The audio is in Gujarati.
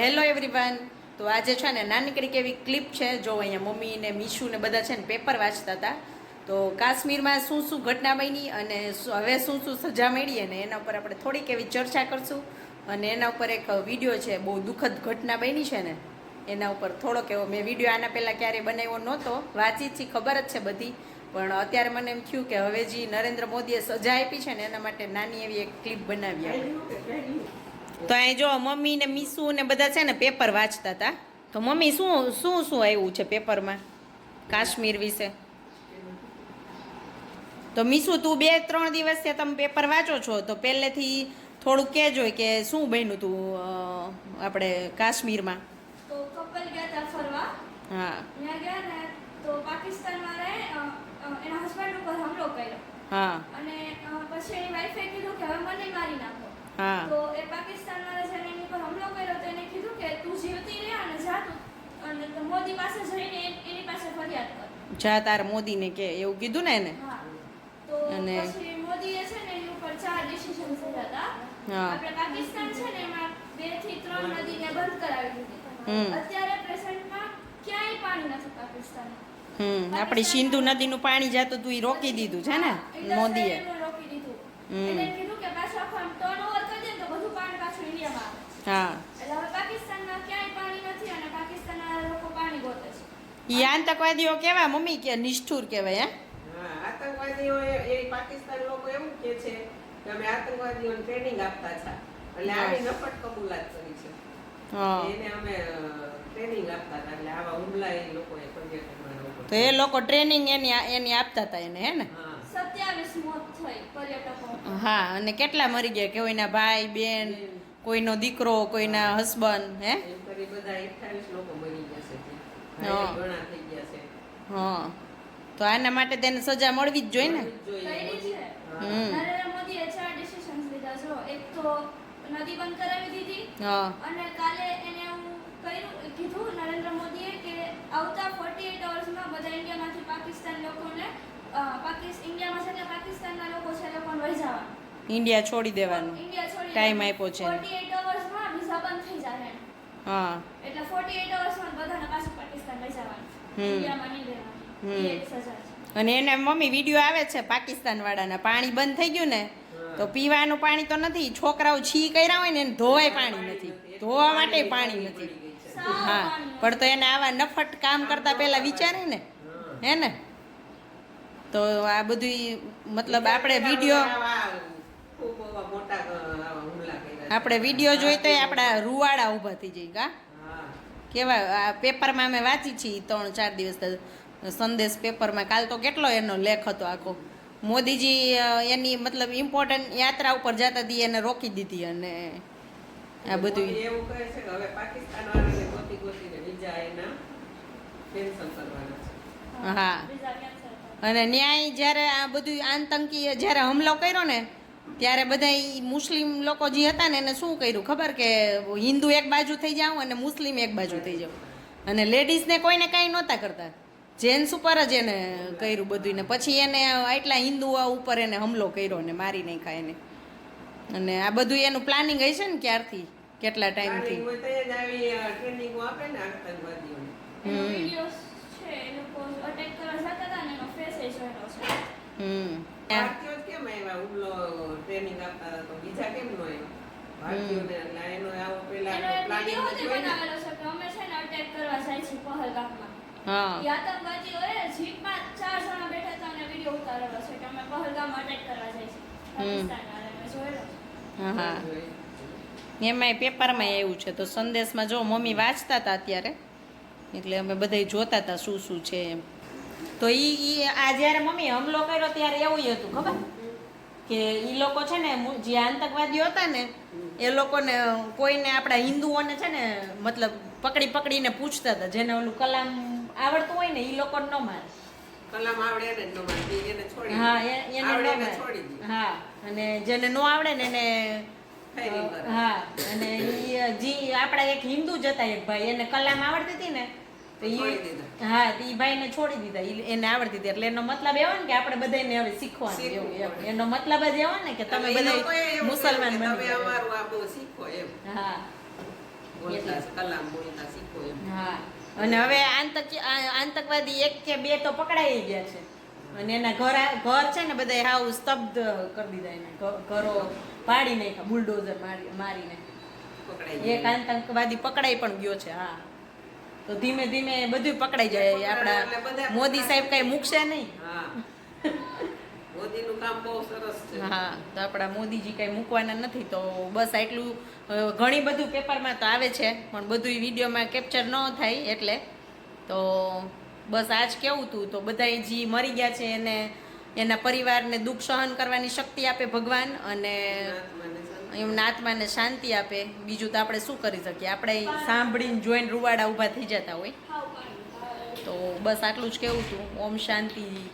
હેલો એવરીવન તો આજે છે ને નાનકડી એવી ક્લિપ છે. જો અહીંયા મમ્મી ને મીશુ ને બધા છે ને પેપર વાંચતા હતા. તો કાશ્મીરમાં શું શું ઘટના બની અને હવે શું શું સજા મળી અને એના ઉપર આપણે થોડીક એવી ચર્ચા કરશું. અને એના ઉપર એક વીડિયો છે, બહુ દુઃખદ ઘટના બની છે ને, એના ઉપર થોડોક એવો મેં વીડિયો આના પહેલાં ક્યારેય બનાવ્યો નહોતો. વાંચી છી, ખબર જ છે બધી. પણ અત્યારે મને એમ થયું કે હવે જે નરેન્દ્ર મોદીએ સજા આપી છે ને એના માટે નાની એવી એક ક્લિપ બનાવી. તો અહીં જો મમ્મી ને મીસુ ને બધા છે ને પેપર વાંચતા હતા તો મમ્મી શું શું શું આવ્યું છે પેપરમાં? કાશ્મીર વિશે. તો મીસુ તું બે ત્રણ દિવસથી તમે પેપર વાંચો છો તો પહેલેથી થોડુંક કહેજો કે શું બન્યું તું આપણે કાશ્મીરમાં? તો કપલ ગયા હતા ફરવા. હા. ત્યાં ગયા ને તો પાકિસ્તાન વાળાએ અ, અ, એના હસબન્ડ ઉપર હુમલો કર્યો. હા. અને પછી એની વાઈફે કીધું કે હવે મને મારી નાખો. તો એ પાકિસ્તાન વાળા એની પર હુમલો કર્યો તો એને કીધું કે તું જીવતી રહે અને જા તું. અને મોદી પાસે જઈને એની પાસે ફરિયાદ કર. જા તાર મોદીને કે એવું કીધું ને એને? તો અને- પછી મોદીએ છે ને એની ઉપર ચાર ડિસિઝન લીધા હતા. હા. આપણે પાકિસ્તાન છે ને એમાં બેથી ત્રણ નદીને બંધ કરાવી હમ. દીધી અત્યારે પ્રેઝન્ટમાં ક્યાંય પાણી નથી પાકિસ્તાનમાં હમ. આપણી સિંધુ નદીનું પાણી જાતું તું એ રોકી દીધું છે ને મોદીએ. રોકી દીધું હમ. એટલે કીધું કે પાછું આખું આમ turnover કરી દે ને તો બધું પાણી પાછું ઇન્ડિયામાં આવે હા. એટલે હવે પાકિસ્તાનમાં ક્યાંય પાણી નથી અને પાકિસ્તાનના લોકો પાણી ગોતે છે. ઈ આતંકવાદીઓ કેવા મમ્મી કે નિષ્ઠુર કહેવાય હે હા, આતંકવાદીઓ એ પાકિસ્તાન લોકો એવું કે છે કે અમે આતંકવાદીઓને ટ્રેનિંગ આપતા છે. એટલે આવી નફટ કબૂલાત કરી છે. હા. એને અમે ટ્રેનિંગ આપતા હતા. એટલે આવા હુમલા એ લોકોએ લોકો તો એ લોકો ટ્રેનિંગ એની એની આપતા હતા એને હે ને? હા. સત્યાવીસ મોત થઈ પર્યટકો હા અને કેટલા મરી ગયા? કે કોઈના ભાઈ બેન કોઈનો દીકરો કોઈના હસબન્ડ હે? બધા 28 લોકો મરી ગયા છે હા. થઈ ગયા છે. હા. તો આના માટે તેને સજા મળવી જ જોઈએ ને? હમ. નરેન્દ્ર મોદીએ ચાર ડિસિઝન્સ લીધા એક તો નદી બંધ કરાવી દીધી હા. અને કાલે એને કર્યું કીધું નરેન્દ્ર મોદીએ કે આવતા 48 અવર્સમાં બધા ઇન્ડિયામાંથી પાકિસ્તાન લોકોને અ, ઇન્ડિયામાં છે ને પાકિસ્તાનના લોકો છે એ લોકોને વહી ઇન્ડિયા છોડી દેવાનું. ઇન્ડિયા Time આપ્યો છે. 48 અવર્સમાં વિઝા બંધ થઈ જાય હા. એટલે 48 અવર્સમાં બધાને પાછું પાકિસ્તાન લઈ જવાનું અને એને મમ્મી વીડિયો આવે છે પાકિસ્તાન વાળાના. પાણી બંધ થઈ ગયું ને તો પીવાનું પાણી તો નથી. છોકરાઓ છી કર્યા હોય ને એને ધોવાય પાણી નથી. ધોવા માટે પાણી નથી. હા. પણ. તો એને આવા નફટ કામ કરતા પહેલા વિચારે ને. હે. ને? તો આ બધું મતલબ આપણે વીડિયો આવા ખૂબ આવા મોટા અ, આવા હુમલા કર્યા છે. આપણે વીડિયો જોઈ તો આપણા રૂવાડા ઊભા થઈ જાય કા? કેવા પેપરમાં અમે વાંચી છીએ ત્રણ ચાર દિવસ સંદેશ પેપરમાં. કાલ તો કેટલો એનો લેખ હતો આખો. મોદીજી એની મતલબ ઇમ્પોર્ટન્ટ યાત્રા ઉપર જતા હતી એને રોકી દીધી અને આ બધું. એવું કહે છે કે હવે પાકિસ્તાન વાળાને ગોતી ગોતીને બીજા એના કેન્સલ કરવાના છે. હા. અને ન્યાય જ્યારે આ બધું આતંકી જ્યારે હુમલો કર્યો ને ત્યારે બધા ઈ મુસ્લિમ લોકો જે હતા ને એને શું કર્યું? ખબર કે હિન્દુ એક બાજુ થઈ જાવ અને મુસ્લિમ એક બાજુ થઈ જાવ અને લેડીઝને કોઈને કાંઈ નહોતા કરતા. જેન્ટ્સ ઉપર જ એને કર્યું બધું ને પછી એને એટલા હિન્દુઓ ઉપર એને હુમલો કર્યો ને મારી નાખ્યા એને. અને આ બધું એનું પ્લાનિંગ હશે ને ક્યારથી? કેટલા ટાઈમથી હમ. videos છે એ લોકો અટેક કરવા જતા હતા ને એનો face એ જોયેલો છે. હમ. કેમ આવ્યા? હુમલો ટ્રેનિંગ આપતા હતા તો બીજા કેમ નો આવ્યા? એનો આવો પેલા પ્લાનિંગ બનાવેલો છે કે અમે છે ને અટેક કરવા જાય છે પહલગામમાં. હા. એ જીપમાં ચાર જણા બેઠા હતા અને વીડિયો ઉતારેલો છે કે અમે પહલગામમાં અટેક કરવા જાય છે પાકિસ્તાન વાળાને જોયેલો હા હા. એમાંય પેપરમાં એવું છે. તો સંદેશમાં જો મમ્મી વાંચતા હતા અત્યારે એટલે અમે બધા જોતા હતા શું શું છે એમ. તો ઈ ઈ આ જ્યારે મમ્મી હમલો કર્યો ત્યારે એવું હતું ખબર? કે ઈ લોકો છે ને જે આતંકવાદીઓ હતા ને એ લોકોને કોઈને આપણા હિન્દુઓને છે ને મતલબ પકડી પકડીને પૂછતા હતા. જેને ઓલું કલામ આવડતું હોય ને એ લોકોને ન મારે. કલામ આવડે એને ન મારતી, એને છોડી હા એને ન મારે. હા અને જેને ન આવડે ને એને હા અને જી આપણા એક હિન્દુ જ હતા એક ભાઈ એને કલામ આવડતી હતી ને તો દીધા. હા એ ભાઈને છોડી દીધા. એને આવડતી હતી. એટલે એનો મતલબ એવો ને કે આપણે બધાને હવે શીખવાનું એવું. એનો મતલબ જ એવો ને કે તમે બધા મુસલમાન બની તમે અમારું આ બહુ શીખો એમ. હા. બોલતા કલામ બોલતા શીખો એમ. હા. અને હવે આતંક આતંકવાદી એક કે બે તો પકડાઈ ગયા છે. અને એના ઘર ઘર છે ને બધા હાવ સ્તબ્ધ કરી દીધા એને. ઘરો પાડી નાખ્યા બુલડોઝર મારી મારીને. એક. આતંકવાદી પકડાઈ પણ ગયો છે હા. તો ધીમે ધીમે બધું પકડાઈ જાય. આપણા મોદી સાહેબ કઈ મૂકશે નહીં. મોદીનું કામ બહુ સરસ છે. હા તો આપણા મોદીજી કઈ મૂકવાના નથી તો બસ આટલું ઘણી બધું પેપરમાં તો આવે છે પણ બધું વિડીયોમાં કેપ્ચર ન થાય એટલે. તો બસ આજ કેવું હતું તો બધા જે મરી ગયા છે એને એના પરિવારને દુઃખ સહન કરવાની શક્તિ આપે ભગવાન અને. એમના આત્માને શાંતિ આપે. બીજું તો આપણે શું કરી શકીએ? આપણે સાંભળીને જોઈને રૂવાડા ઊભા થઈ જતા હોય. તો બસ આટલું જ કેવું હતું ઓમ શાંતિ.